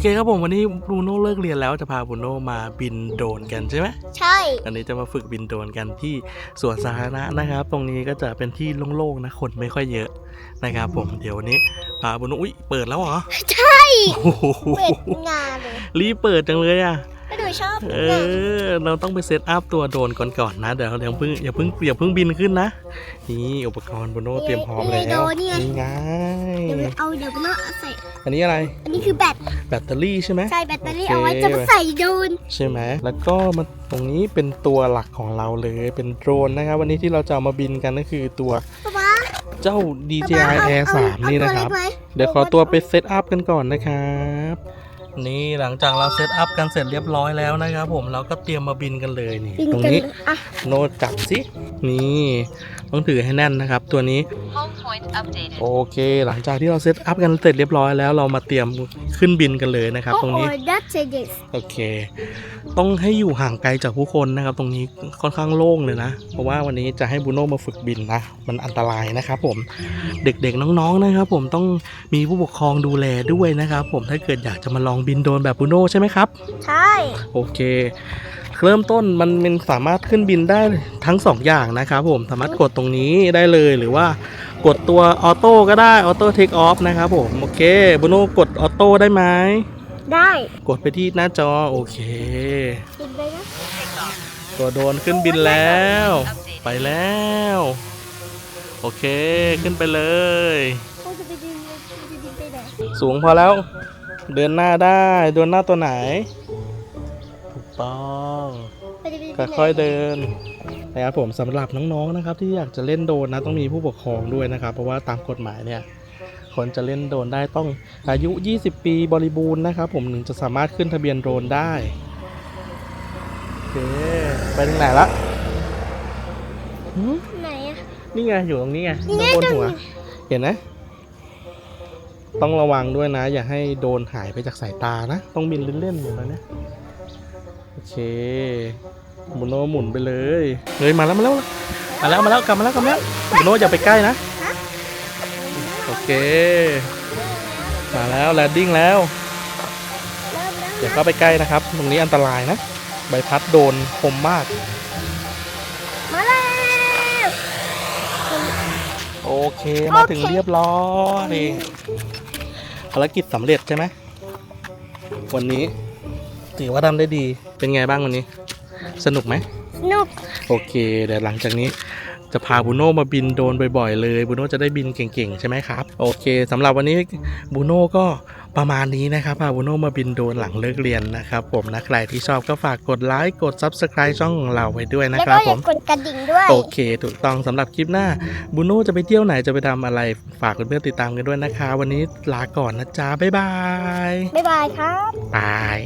เคครับผมวันนี้บรูโน่เลิกเรียนแล้วจะพาบรูโน่มาบินโดรนกันใช่ไหมใช่ อันนี้จะมาฝึกบินโดรนกันที่สวนสาธารณะนะครับ ตรงนี้ก็จะเป็นที่โล่งๆนะคนไม่ค่อยเยอะนะครับ ผมเดี๋ยววันนี้พาบรูโน่อุ้ยเปิดแล้วเหรอใช่โอ้โหเป็ดงานเลยรีบเปิดจังเลยอะแล้วหนู ชอบเองานอเราต้องไปเซตอัพตัวโดรนก่อนก่อนๆนะ เดี๋ยวเราอย่าเพิ่งอย่าเพิ่งอย่าเพิ่งบินขึ้นนะ นี่อุปกรณ์บรูโน่เตรียมพร้อมแล้วนี่ไงเดี๋ยวเอาเดี๋ยวมันเอาใส่ อันนี้อะไร อันนี้คือแบต แบตเตอรี่ใช่ไหมใช่แบตเตอรี่โอเคเอาไว้จะมาใส่โดรนใช่ไหม แล้วก็มาตรงนี้เป็นตัวหลักของเราเลย เป็นโดรนนะครับ วันนี้ที่เราจะเอามาบินกันก็คือตัวป๊าป๊าเจ้า DJI ป๊าป๊า Air เอาเอา3นี่นะครับอาตัวเล็กไว้เดี๋ยวขอตัวไปเซตอัพกันก่อนนะครับ นี่หลังจากเราเซตอัพกันเสร็จเรียบร้อยแล้วนะครับผมเราก็เตรียมมาบินกันเลยนี่ บินตรงกันนี้ อะ โน้ตจับสิ นี่ ต้องถือให้แน่นนะครับ ตัวนี้ Home point updated. โอเค หลังจากที่เราเซตอัพกันเสร็จเรียบร้อยแล้วเรามาเตรียมขึ้นบินกันเลยนะครับ ตรงนี้โอ้โห that's it โอเค ต้องให้อยู่ห่างไกลจากผู้คนนะครับ ตรงนี้ค่อนข้างโล่งเลยนะ เพราะว่าวันนี้จะให้บูโน่มาฝึกบินนะ มันอันตรายนะครับผม เด็กๆน้องๆนะครับ ผมต้องมีผู้ปกครองดูแลด้วยนะครับ ผม ถ้าเกิดอยากจะมาลองบินโดรนแบบบูโน่ใช่ไหมครับ ใช่ โอเคเริ่มต้นมันมันสามารถขึ้นบินได้ทั้งสองอย่างนะครับผมสามารถกดตรงนี้ได้เลยหรือว่า กดตัวออโต้ก็ได้ออโต้เทคออฟนะครับผมโอเคบูโน่กดออโต้ได้ไหมได้กดไปที่หน้าจอโอเค บินไปนะตัวโดรนขึ้นบินแล้ว ไปแล้ว โอเคขึ้นไปเลยเขาจะไปบินจะบินไปไหน สูงพอแล้ว เดินหน้าได้เดินหน้าตัวไหนถูก ต้องเขาจะบินไปไหนค่อยๆเดินนะครับผมสำหรับน้องๆนะครับ ที่อยากจะเล่นโดรนนะต้องมีผู้ปกครองด้วยนะครับ เพราะว่าตามกฎหมายเนี่ยคนจะเล่นโดรนได้ต้องอายุ 20 ปีบริบูรณ์นะครับ ผมถึงจะสามารถขึ้นทะเบียนโดรนได้โอเคไปถึงไหนละหืมไหนอะนี่ไงอยู่ตรงนี้ไงนี่ไงบนตรงหัวนี้เห็นไหมต้องระวังด้วยนะ อย่าให้โดรนหายไปจากสายตานะ ต้องบินเล่นๆอยู่แล้วนะ โอเคบุโนหมุนไปเลยเฮ้ยมาแล้วมาแล้วมาแล้วมาแล้วกลับมาแล้วกลับมาแล้วบุโนอย่าไปใกล้นะโอเค มาแล้วแลนดิ้งแล้วเริ่มแล้วอย่าเข้าไปใกล้นะครับ ตรงนี้อันตรายนะ ใบพัดโดนคมมาก มาแล้วโอเคมาถึงเรียบร้อยภารกิจสำเร็จใช่ไหมวันนี้ ถือว่าทำได้ดีเป็นไงบ้างวันนี้ สนุกไหมสนุกโอเคเดี๋ยวหลังจากนี้จะพาบูโน่มาบินโดรนบ่อยๆเลยบูโน่จะได้บินเก่งๆ ใช่ไหมครับ โอเคสำหรับวันนี้บูโน่ก็ประมาณนี้นะครับพาบูโน่มาบินโดรนหลังเลิกเรียนนะครับ ผมนะใครที่ชอบก็ฝากกดไลค์กด Subscribe ช่องของเราไว้ด้วยนะแล้วคก็รับอผย่ามกดกระดิ่งด้วยโอเค ถูกต้องสำหรับคลิปหน้าบูโน่จะไปเที่ยวไหนจะไปทำอะไรฝากเพื่อนๆติดตามกันด้วยนะคะ วันนี้ลาก่อนนะจ๊ะบ๊ายบายบ๊ายบายครับบาย